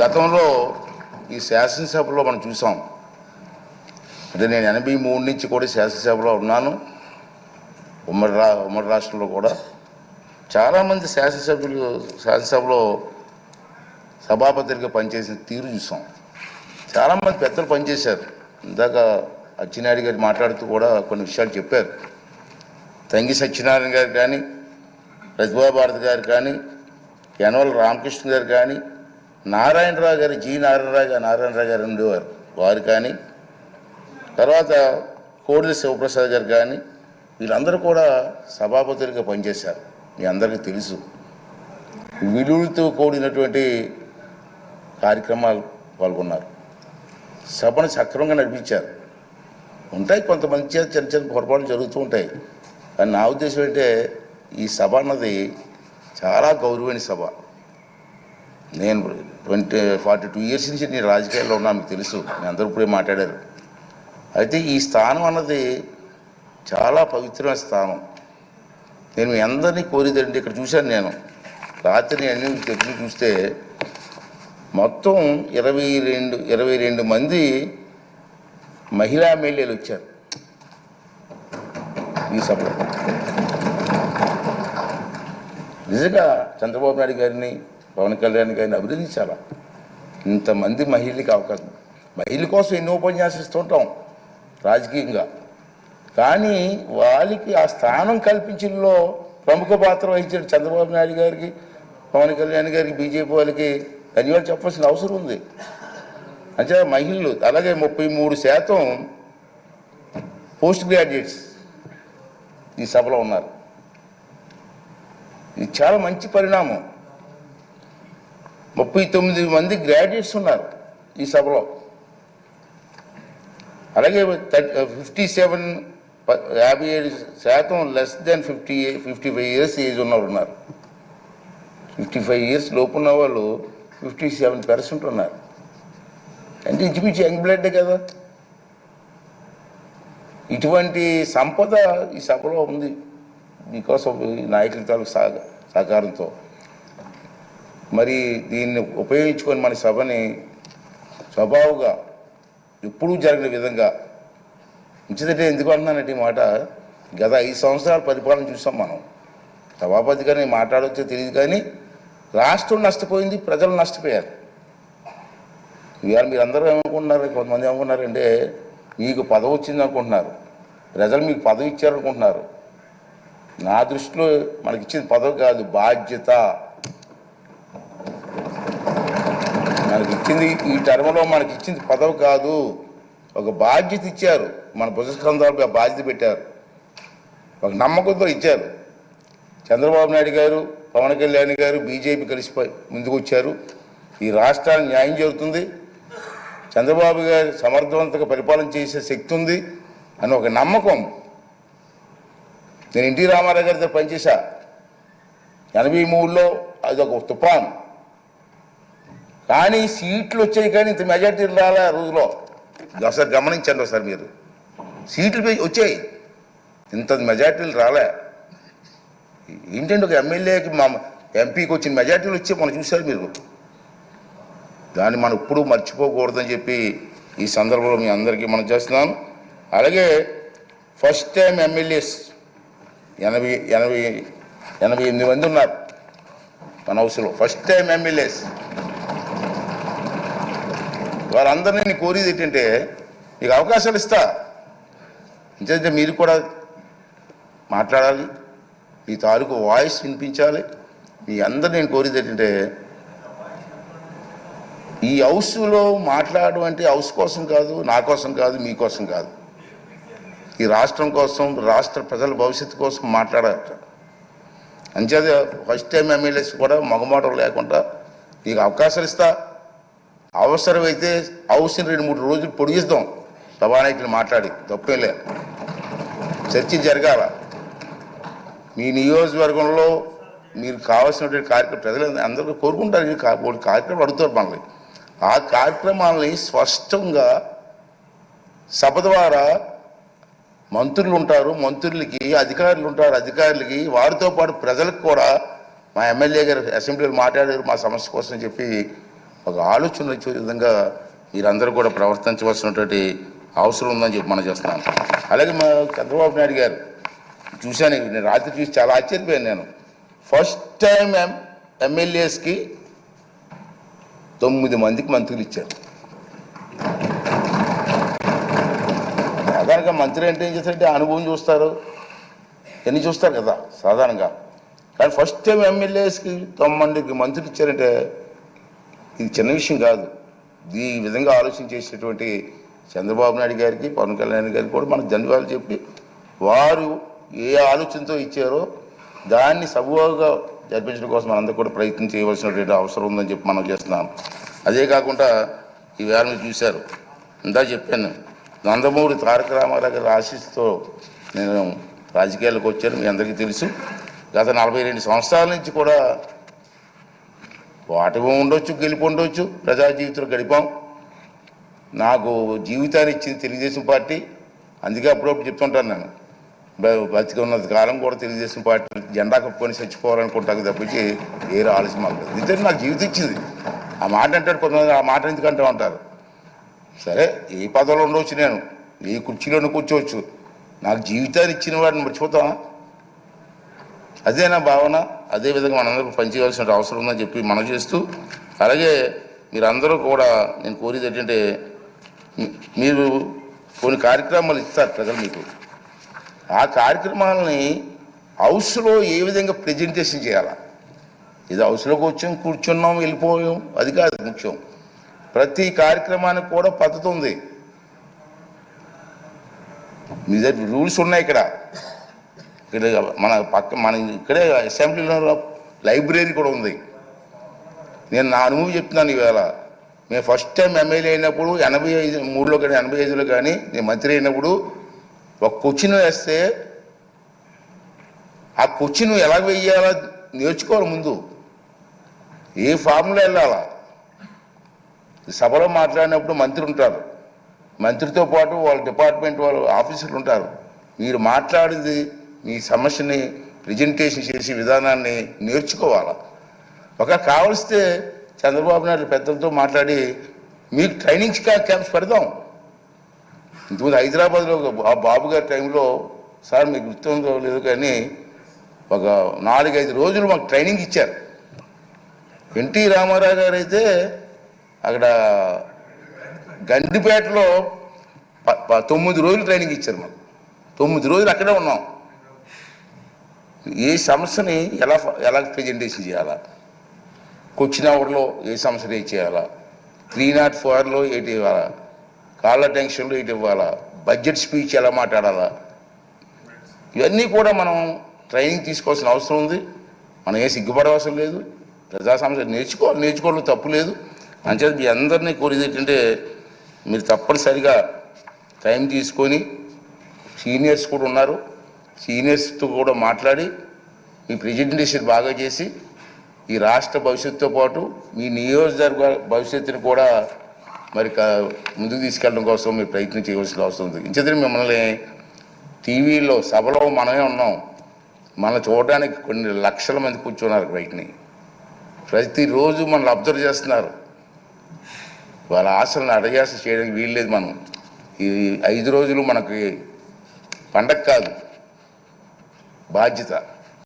గతంలో ఈ శాసనసభలో మనం చూసాం. అంటే నేను ఎనభై మూడు నుంచి కూడా శాసనసభలో ఉన్నాను. ఉమ్మడి రా ఉమ్మడి రాష్ట్రంలో కూడా. చాలామంది శాసనసభ్యులు శాసనసభలో సభాపతిగా పనిచేసిన తీరు చూసాం. చాలామంది పెద్దలు పనిచేశారు. ఇందాక అచ్చినాయుడు గారు మాట్లాడుతూ కూడా కొన్ని విషయాలు చెప్పారు. తంగి సత్యనారాయణ గారు కానీ ప్రతిభా భారతి గారు కానీ యనవల రామకృష్ణ గారు కానీ నారాయణరావు గారు జి నారాయణరావు గారు నారాయణరావు గారు ఉండేవారు. వారు కానీ తర్వాత కోడిల శివప్రసాద్ గారు కానీ వీళ్ళందరూ కూడా సభాపతులుగా పనిచేశారు. మీ అందరికీ తెలుసు. విలువలతో కూడినటువంటి కార్యక్రమాలు పాల్గొన్నారు. సభను సక్రమంగా నడిపించారు. ఉంటాయి కొంతమంది చేత చిన్న చిన్న పొరపాట్లు జరుగుతూ ఉంటాయి. కానీ నా ఉద్దేశం ఏంటంటే ఈ సభ అన్నది చాలా గౌరవమైన సభ. నేను ట్వంటీ ఫార్టీ టూ ఇయర్స్ నుంచి నేను రాజకీయాల్లో ఉన్నా మీకు తెలుసు. నేను అందరూ ఇప్పుడే మాట్లాడారు. అయితే ఈ స్థానం అన్నది చాలా పవిత్రమైన స్థానం. నేను మీ అందరినీ కోరిదండి ఇక్కడ చూశాను నేను. రాత్రి అన్ని తెప్పి చూస్తే మొత్తం ఇరవై రెండు ఇరవై రెండు మంది మహిళా ఎమ్మెల్యేలు వచ్చారు. ఈ సభలో. నిజంగా చంద్రబాబు నాయుడు గారిని పవన్ కళ్యాణ్ గారిని అభినందించాలా? ఇంతమంది మహిళలకి అవకాశం. మహిళల కోసం ఎన్నో ఉపన్యాసాలు రాజకీయంగా. కానీ వాళ్ళకి ఆ స్థానం కల్పించడంలో ప్రముఖ పాత్ర వహించిన చంద్రబాబు నాయుడు గారికి పవన్ కళ్యాణ్ గారికి బీజేపీ వాళ్ళకి ధన్యవాదాలు చెప్పాల్సిన అవసరం ఉంది. అంటే మహిళలు అలాగే ముప్పై మూడు శాతం పోస్ట్ గ్రాడ్యుయేట్స్ ఈ సభలో ఉన్నారు. ఇది చాలా మంచి పరిణామం. ముప్పై తొమ్మిది మంది గ్రాడ్యుయేట్స్ ఉన్నారు ఈ సభలో. అలాగే ఫిఫ్టీ సెవెన్ uh, యాభై ఏడు శాతం less than fifty fifty five years age ఉన్నవారు ఉన్నారు. ఫిఫ్టీ ఫైవ్ ఇయర్స్ లోపు ఉన్న వాళ్ళు ఫిఫ్టీ సెవెన్ పర్సెంట్ ఉన్నారు. అంటే ఇంచుమించు యంగ్ బ్లడ్ కదా. ఇటువంటి సంపద ఈ సభలో ఉంది. బికాస్ ఆఫ్ ఈ నాయకుల తాలూకు సహకారంతో. మరి దీన్ని ఉపయోగించుకొని మన సభని స్వభావుగా ఎప్పుడూ జరిగిన విధంగా ఉంచిదంటే ఎందుకు అంటున్నానంటే ఈ మాట గత ఐదు సంవత్సరాల పరిపాలన చూసాం మనం. సభాపతి గారిని మాట్లాడవచ్చో తెలియదు కానీ రాష్ట్రం నష్టపోయింది ప్రజలు నష్టపోయారు. ఇవాళ మీరు అందరూ ఏమనుకుంటున్నారు కొంతమంది ఏమనుకున్నారంటే మీకు పదవి వచ్చింది అనుకుంటున్నారు ప్రజలు మీకు పదవి ఇచ్చారనుకుంటున్నారు. నా దృష్టిలో మనకిచ్చిన పదవి కాదు బాధ్యత మనకి ఇచ్చింది ఈ టర్మ్లో మనకి ఇచ్చింది పదవి కాదు. ఒక బాధ్యత ఇచ్చారు. మన భుజస్కంధాలకు బాధ్యత పెట్టారు. ఒక నమ్మకంతో ఇచ్చారు. చంద్రబాబు నాయుడు గారు పవన్ కళ్యాణ్ గారు బీజేపీ కలిసి ముందుకు వచ్చారు ఈ రాష్ట్రానికి న్యాయం జరుగుతుంది. చంద్రబాబు గారు సమర్థవంతంగా పరిపాలన చేసే శక్తి ఉంది అని ఒక నమ్మకం. నేను ఎన్టీ రామారావు గారితో పనిచేశా. ఎనభై మూడులో అది ఒక తుఫాన్. కానీ సీట్లు వచ్చాయి కానీ ఇంత మెజార్టీ రాలే రోజులో? ఒకసారి గమనించండి ఒకసారి మీరు. సీట్లు వచ్చాయి. ఇంత మెజార్టీలు రాలే. ఏంటంటే ఒక ఎమ్మెల్యేకి మా ఎంపీకి వచ్చిన మెజార్టీలు వచ్చి మనం చూశారు మీరు. దాన్ని మనం ఇప్పుడు మర్చిపోకూడదని చెప్పి ఈ సందర్భంలో మీ అందరికీ మనం చేస్తున్నాను. అలాగే ఫస్ట్ టైం ఎమ్మెల్యేస్ ఎనభై ఎనభై ఎనభై ఎనిమిది మంది ఉన్నారు మన హౌస్లో. ఫస్ట్ టైం ఎమ్మెల్యేస్ వారందరినీ నేను కోరేది ఏంటంటే మీకు అవకాశాలు ఇస్తా. ఎందుకంటే మీరు కూడా మాట్లాడాలి మీ తాలూకు వాయిస్ వినిపించాలి. మీ అందరు నేను కోరేది ఏంటంటే ఈ హౌస్లో మాట్లాడడం అంటే హౌస్ కోసం కాదు నా కోసం కాదు మీకోసం కాదు. ఈ రాష్ట్రం కోసం రాష్ట్ర ప్రజల భవిష్యత్తు కోసం మాట్లాడాలి అంచేది ఫస్ట్ టైం ఎమ్మెల్యేస్ కూడా మగమాటం లేకుండా నీకు అవకాశాలు ఇస్తా. అవసరమైతే హౌస్ని రెండు మూడు రోజులు పొడిగిస్తాం సభానాయకులు మాట్లాడి తప్పేం లేదు. చర్చ జరగాల. మీ నియోజకవర్గంలో మీరు కావాల్సినటువంటి కార్యక్రమం ప్రజలు అందరూ కోరుకుంటారు. ఈ కార్యక్రమం అడుగుతారు మనల్ని. ఆ కార్యక్రమాలని స్పష్టంగా సభ ద్వారా మంత్రులు ఉంటారు. మంత్రులకి అధికారులు ఉంటారు. అధికారులకి వారితో పాటు ప్రజలకు కూడా మా ఎమ్మెల్యే గారు అసెంబ్లీలో మాట్లాడారు. మా సమస్య కోసం చెప్పి ఒక ఆలోచన వచ్చే విధంగా మీరందరూ కూడా ప్రవర్తించవలసినటువంటి అవసరం ఉందని చెప్పి మనం చేస్తున్నాను అలాగే మా చంద్రబాబు నాయుడు గారు చూశాను నేను రాత్రి చూసి చాలా ఆశ్చర్యపోయాను నేను. ఫస్ట్ టైం ఎం ఎమ్మెల్యేస్కి తొమ్మిది మందికి మంత్రులు ఇచ్చారు. సాధారణంగా మంత్రి అంటే ఏం చేస్తారంటే అనుభవం చూస్తారు. ఎన్ని చూస్తారు కదా సాధారణంగా. కానీ ఫస్ట్ టైం ఎమ్మెల్యేస్కి తొమ్మిదికి మంత్రులు ఇచ్చారంటే ఇది చిన్న విషయం కాదు. ఈ విధంగా ఆలోచన చేసేటువంటి చంద్రబాబు నాయుడు గారికి పవన్ కళ్యాణ్ గారికి కూడా మనకు ధన్యవాదాలు చెప్పి వారు ఏ ఆలోచనతో ఇచ్చారో దాన్ని సబువుగా జరిపించడం కోసం మనందరూ కూడా ప్రయత్నం చేయవలసినటువంటి అవసరం ఉందని చెప్పి మనం చేస్తున్నాం. అదే కాకుండా ఈ వేళ చూశారు. ఇందా చెప్పాను. నందమూరి తారక రామారావు గారి ఆశీస్సుతో నేను రాజకీయాలకు వచ్చాను. మీ అందరికీ తెలుసు. గత నలభై రెండు సంవత్సరాల నుంచి కూడా ఓటమి ఉండొచ్చు గెలుపు ఉండొచ్చు ప్రజా జీవితంలో గడిపాం. నాకు జీవితాన్ని ఇచ్చింది తెలుగుదేశం పార్టీ. అందుకే అప్పుడప్పుడు చెప్తుంటాను నేను. బతికి ఉన్నంత కాలం కూడా తెలుగుదేశం పార్టీ జెండా కప్పుకొని చచ్చిపోవాలనుకుంటాను తప్పించి వేరే ఆలోచన మాకు నిజంగా నాకు జీవితం ఇచ్చింది. ఆ మాట అంటాడు కొంతమంది ఆ మాట ఎందుకంటూ ఉంటారు సరే ఏ పదవిలో ఉండవచ్చు నేను. ఏ కుర్చీలోనూ కూర్చోవచ్చు. నాకు జీవితాన్ని ఇచ్చిన వాడిని మర్చిపోతావా? అదే నా భావన? అదే విధంగా మనందరూ పనిచేయవలసిన అవసరం ఉందని చెప్పి మనం చేస్తూ అలాగే మీరందరూ కూడా నేను కోరేది ఏంటంటే మీరు కొన్ని కార్యక్రమాలు ఇస్తారు ప్రజలు మీకు. ఆ కార్యక్రమాలని హౌస్లో ఏ విధంగా ప్రజెంటేషన్ చేయాలా? ఇది హౌస్లోకి వచ్చాం కూర్చున్నాం వెళ్ళిపోయాం అది కాదు ముఖ్యం. ప్రతి కార్యక్రమానికి కూడా పద్ధతి ఉంది. మీ దగ్గర రూల్స్ ఉన్నాయి ఇక్కడ. ఇక్కడ మన పక్క మన ఇక్కడే అసెంబ్లీలో లైబ్రరీ కూడా ఉంది. నేను నా అనుభవం చెప్తున్నాను ఈవేళ మేము ఫస్ట్ టైం ఎమ్మెల్యే అయినప్పుడు ఎనభై ఐదు మూడులో కానీ ఎనభై ఐదులో కానీ నేను మంత్రి అయినప్పుడు ఒక క్వశ్చన్ వేస్తే ఆ క్వశ్చన్ ఎలా వెయ్యాలో నేర్చుకోవాలి ముందు. ఏ ఫామ్లో వెళ్ళాలా? సభలో మాట్లాడినప్పుడు మంత్రి ఉంటారు. మంత్రితో పాటు వాళ్ళ డిపార్ట్మెంట్ వాళ్ళు ఆఫీసర్లు ఉంటారు. మీరు మాట్లాడింది మీ సమస్యని ప్రజెంటేషన్ చేసే విధానాన్ని నేర్చుకోవాలి? ఒక కావలిస్తే చంద్రబాబు నాయుడు పెద్దలతో మాట్లాడి మీకు ట్రైనింగ్ క్యాంప్స్ పెడదాం. ఇంతకుముందు హైదరాబాద్లో ఒక బాబు గారి టైంలో సార్ మీకు గుర్తుందో లేదు కానీ ఒక నాలుగైదు రోజులు మాకు ట్రైనింగ్ ఇచ్చారు. ఎన్టీ రామారావు గారు అయితే అక్కడ గండిపేటలో తొమ్మిది రోజులు ట్రైనింగ్ ఇచ్చారు మాకు. తొమ్మిది రోజులు అక్కడే ఉన్నాం. ఏ సమస్యని ఎలా ఎలా ప్రజెంటేషన్ చేయాలా? క్వశ్చన్ అవర్లో ఏ సమస్యని చేయాలా? త్రీ నాట్ ఫోర్లో ఏటి ఇవ్వాలా? కాళ్ళ టెన్షన్లో ఏటి ఇవ్వాలా? బడ్జెట్ స్పీచ్ ఎలా మాట్లాడాలా? ఇవన్నీ కూడా మనం ట్రైనింగ్ తీసుకోవాల్సిన అవసరం ఉంది. మనం ఏ సిగ్గుపడవలసిన లేదు. ప్రజా సమస్య నేర్చుకోవాలి నేర్చుకోవడం తప్పు లేదు. అంచేత మీ అందరినీ కోరేది ఏంటంటే మీరు తప్పనిసరిగా టైం తీసుకొని సీనియర్స్ కూడా ఉన్నారు. సీనియర్స్తో కూడా మాట్లాడి మీ ప్రజెంటేషన్ బాగా చేసి ఈ రాష్ట్ర భవిష్యత్తుతో పాటు మీ నియోజకవర్గ భవిష్యత్తుని కూడా మరి ముందుకు తీసుకెళ్ళడం కోసం మీరు ప్రయత్నం చేయవలసిన అవసరం ఉంది. ఇంచేతనే మిమ్మల్ని టీవీలో సభలో మనమే ఉన్నాం. మనం చూడడానికి కొన్ని లక్షల మంది కూర్చున్నారు బయటని. ప్రతిరోజు మనల్ని అబ్జర్వ్ చేస్తున్నారు. వాళ్ళ ఆశలను అడగాస చేయడానికి వీల్లేదు మనం. ఈ ఐదు రోజులు మనకి పండగ కాదు. బాధ్యత